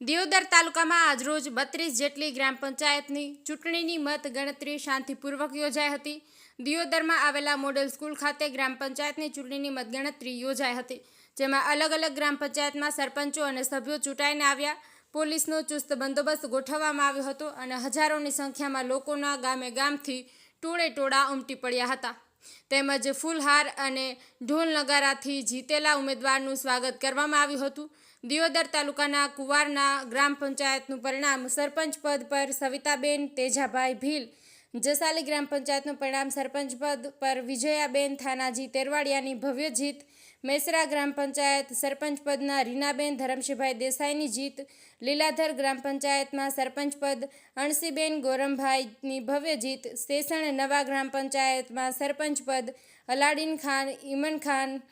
દિયોદર તાલુકામાં આજરોજ બત્રીસ જેટલી ગ્રામ પંચાયતની ચૂંટણીની મત ગણતરી શાંતિપૂર્વક યોજાઈ હતી. દિયોદરમાં આવેલા મોડેલ સ્કૂલ ખાતે ગ્રામ પંચાયતની ચૂંટણીની મતગણતરી યોજાઈ હતી, જેમાં અલગ અલગ ગ્રામ પંચાયતમાં સરપંચો અને સભ્યો ચૂંટાઈને આવ્યા. પોલીસનો ચુસ્ત બંદોબસ્ત ગોઠવવામાં આવ્યો હતો અને હજારોની સંખ્યામાં લોકોના ગામે ગામથી ટોળે ટોળા ઉમટી પડ્યા હતા. તેમજ ફૂલહાર અને ઢોલ નગારાથી જીતેલા ઉમેદવારનું સ્વાગત કરવામાં આવ્યું હતું. દિયોદર તાલુકાના કુવારના ગ્રામ પંચાયતનું પરિણામ સરપંચ પદ પર સવિતાબેન તેજાભાઈ ભીલ, જસાલી ગ્રામ પંચાયતનું પરિણામ સરપંચ પદ પર વિજયાબેન થાનાજી તેરવાડિયાની ભવ્ય જીત મેસરા ગ્રામ પંચાયત સરપંચ પદના રીનાબેન ધરમશીભાઈ દેસાઈની જીત, લીલાધર ગ્રામ પંચાયતમાં સરપંચ પદ અણસીબેન ગોરમભાઈની ભવ્ય જીત શેષણ નવા ગ્રામ પંચાયતમાં સરપંચ પદ અલાડીન ખાન, ઈમન ખાન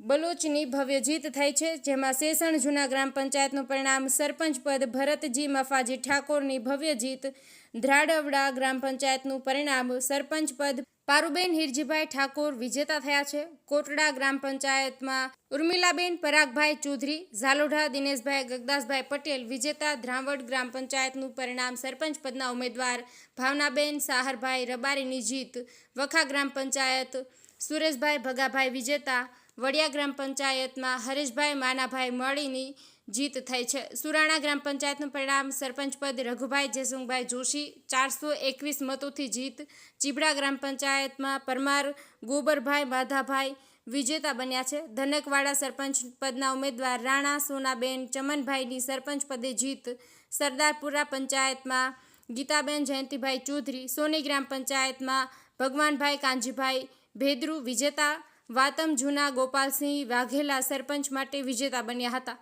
બલોચની ભવ્ય જીત થઈ છે, જેમાં શેષણ જૂના ગ્રામ પંચાયતનું પરિણામ સરપંચ પદ ભરતજી મફાજી ઠાકોરની ભવ્ય જીત, ધ્રાડવડા ગ્રામ પંચાયતનું પરિણામ સરપંચ પદ પારુબેન હિરજીભાઈ ઠાકોર વિજેતા થયા છે. કોટડા ગ્રામ પંચાયતમાં ઉર્મિલાબેન પરાગભાઈ ચૌધરી, ઝાલોઢા દિનેશભાઈ ગગદાસભાઈ પટેલ વિજેતા, ધ્રાવડ ગ્રામ પંચાયતનું પરિણામ સરપંચ પદના ઉમેદવાર ભાવનાબેન સાહરભાઈ રબારીની જીત, વખા ગ્રામ પંચાયત સુરેશભાઈ ભગાભાઈ વિજેતા વડિયા ગ્રામ પંચાયતમાં હરેશભાઈ માનાભાઈ મળીની જીત થઈ છે. સુરાણા ગ્રામ પંચાયતનું પરિણામ સરપંચ પદ રઘુભાઈ જયસુંગભાઈ જોશી ચારસો એકવીસ મતોથી જીત. ચીબડા ગ્રામ પંચાયતમાં પરમાર, ગોબરભાઈ, માધાભાઈ વિજેતા બન્યા છે. ધનકવાડા સરપંચ પદના ઉમેદવાર રાણા, સોનાબેન, ચમનભાઈની સરપંચ પદે જીત. સરદારપુરા પંચાયતમાં ગીતાબેન જયંતિભાઈ ચૌધરી. સોની ગ્રામ પંચાયતમાં ભગવાનભાઈ કાંજીભાઈ ભેદરુ વિજેતા વાતમ જૂના ગોપાલસિંહ વાઘેલા સરપંચ માટે વિજેતા બન્યા હતા.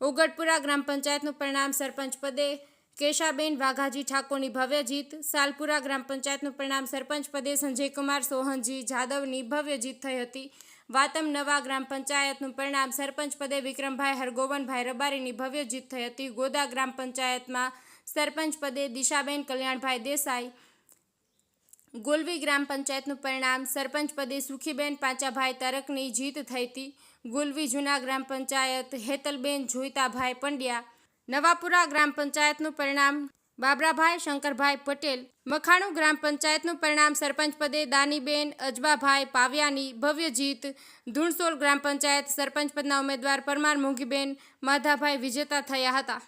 ઓગટપુરા ગ્રામ પંચાયતનું પરિણામ સરપંચ પદે કેશાબેન વાઘાજી ઠાકોરની ભવ્ય જીત, સાલપુરા ગ્રામ પંચાયતનું પરિણામ સરપંચ પદે સંજયકુમાર સોહનજી જાદવની ભવ્ય જીત થઈ હતી. વાતમ નવા ગ્રામ પંચાયતનું પરિણામ સરપંચ પદે વિક્રમભાઈ હરગોવનભાઈ રબારીની ભવ્ય જીત થઈ હતી. ગોદા ગ્રામ પંચાયતમાં સરપંચ પદે દિશાબેન કલ્યાણભાઈ દેસાઈ ગોલવી ગ્રામ પંચાયતનું પરિણામ સરપંચ પદે સુખીબેન પાંચાભાઈ તરકની જીત થઈ હતી ગુલવી જૂના ગ્રામ પંચાયત હેતલબેન જોઈતાભાઈ પંડ્યા. નવાપુરા ગ્રામ પંચાયતનું પરિણામ બાબરાભાઈ શંકરભાઈ પટેલ. મખાણું ગ્રામ પંચાયતનું પરિણામ સરપંચ પદે દાનીબેન અજબાભાઈ પાવ્યાની ભવ્ય જીત. ધૂણસોલ ગ્રામ પંચાયત સરપંચ પદના ઉમેદવાર પરમાર મોંઘીબેન માધાભાઈ વિજેતા થયા હતા.